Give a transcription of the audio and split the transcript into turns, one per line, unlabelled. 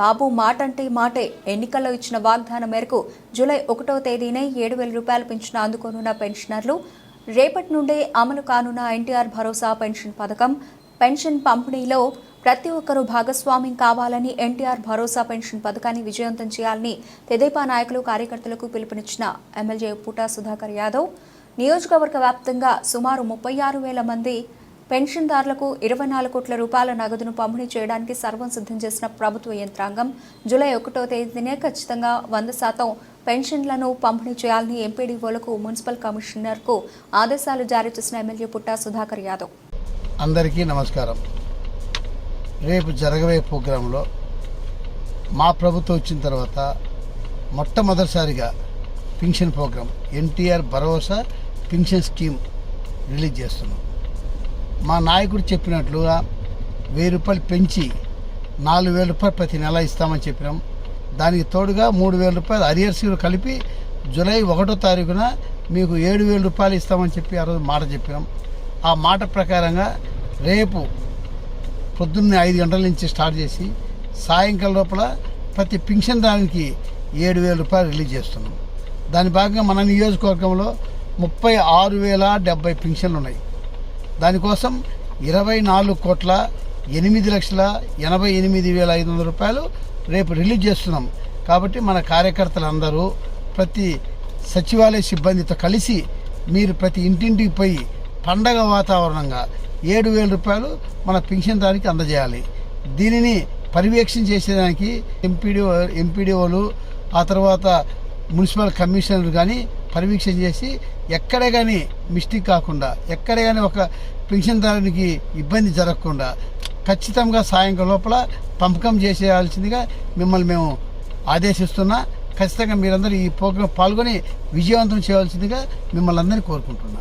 బాబు మాట అంటే మాటే ఎన్నికల్లో ఇచ్చిన వాగ్దానం మేరకు జూలై ఒకటో తేదీనే ఏడు వేల రూపాయలు పెంచిన అందుకోనున్న పెన్షనర్లు రేపటి నుండే అమలు కానున్న ఎన్టీఆర్ భరోసా పెన్షన్ పథకం పెన్షన్ పంపిణీలో ప్రతి ఒక్కరూ భాగస్వామ్యం కావాలని ఎన్టీఆర్ భరోసా పెన్షన్ పథకాన్ని విజయవంతం చేయాలని తెదేపా నాయకులు కార్యకర్తలకు పిలుపునిచ్చిన ఎమ్మెల్యే పుటా సుధాకర్ యాదవ్. నియోజకవర్గ వ్యాప్తంగా సుమారు ముప్పై ఆరు వేల మంది పెన్షన్దారులకు ఇరవై నాలుగు కోట్ల రూపాయల నగదును పంపిణీ చేయడానికి సర్వం సిద్ధం చేసిన ప్రభుత్వ యంత్రాంగం జూలై ఒకటో తేదీనే ఖచ్చితంగా వంద శాతం పెన్షన్లను పంపిణీ చేయాలని ఎంపీడీఓలకు మున్సిపల్ కమిషనర్కు ఆదేశాలు జారీ చేసిన ఎమ్మెల్యే పుట్టా సుధాకర్ యాదవ్.
అందరికీ నమస్కారం. రేపు జరగబోయే ప్రోగ్రాంలో మా ప్రభుత్వం వచ్చిన తర్వాత మొట్టమొదటిసారిగా పింఛన్ ప్రోగ్రాం ఎన్టీఆర్ భరోసా పింఛన్ స్కీమ్ రిలీజ్ చేస్తున్నాం. మా నాయకుడు చెప్పినట్లుగా వెయ్యి రూపాయలు పెంచి నాలుగు వేల రూపాయలు ప్రతి నెల ఇస్తామని చెప్పినాం. దానికి తోడుగా మూడు వేల రూపాయలు అరియర్స్ కలిపి జూలై ఒకటో తారీఖున మీకు ఏడు వేల రూపాయలు ఇస్తామని చెప్పి ఆ రోజు మాట చెప్పినాం. ఆ మాట ప్రకారంగా రేపు పొద్దున్నే ఐదు గంటల నుంచి స్టార్ట్ చేసి సాయంకాలం లోపల ప్రతి పింఛన్ దానికి ఏడు వేల రూపాయలు రిలీజ్ చేస్తున్నాం. దాని భాగంగా మన నియోజకవర్గంలో ముప్పై ఆరు వేల డెబ్బై పింఛన్లు ఉన్నాయి. దానికోసం ఇరవై నాలుగు కోట్ల ఎనిమిది లక్షల ఎనభై ఎనిమిది వేల ఐదు వందల రూపాయలు రేపు రిలీజ్ చేస్తున్నాం. కాబట్టి మన కార్యకర్తలందరూ ప్రతి సచివాలయ సిబ్బందితో కలిసి మీరు ప్రతి ఇంటింటికి పోయి పండగ వాతావరణంగా ఏడు వేల రూపాయలు మన పింఛన్దారికి అందజేయాలి. దీనిని పర్యవేక్షణ చేసేదానికి ఎంపీడీ ఎంపీడీఓలు ఆ తర్వాత మున్సిపల్ కమిషనర్ కానీ పర్యవేక్షణ చేసి ఎక్కడ కానీ మిస్టేక్ కాకుండా ఎక్కడ కానీ ఒక పెన్షన్దారునికి ఇబ్బంది జరగకుండా ఖచ్చితంగా సాయంకాలం లోపల పంపకం చేసేయాల్సిందిగా మిమ్మల్ని మేము ఆదేశిస్తున్నా ఖచ్చితంగా మీరందరూ ఈ ప్రోగ్రాం పాల్గొని విజయవంతం చేయవలసిందిగా మిమ్మల్ని అందరినీ కోరుకుంటున్నా.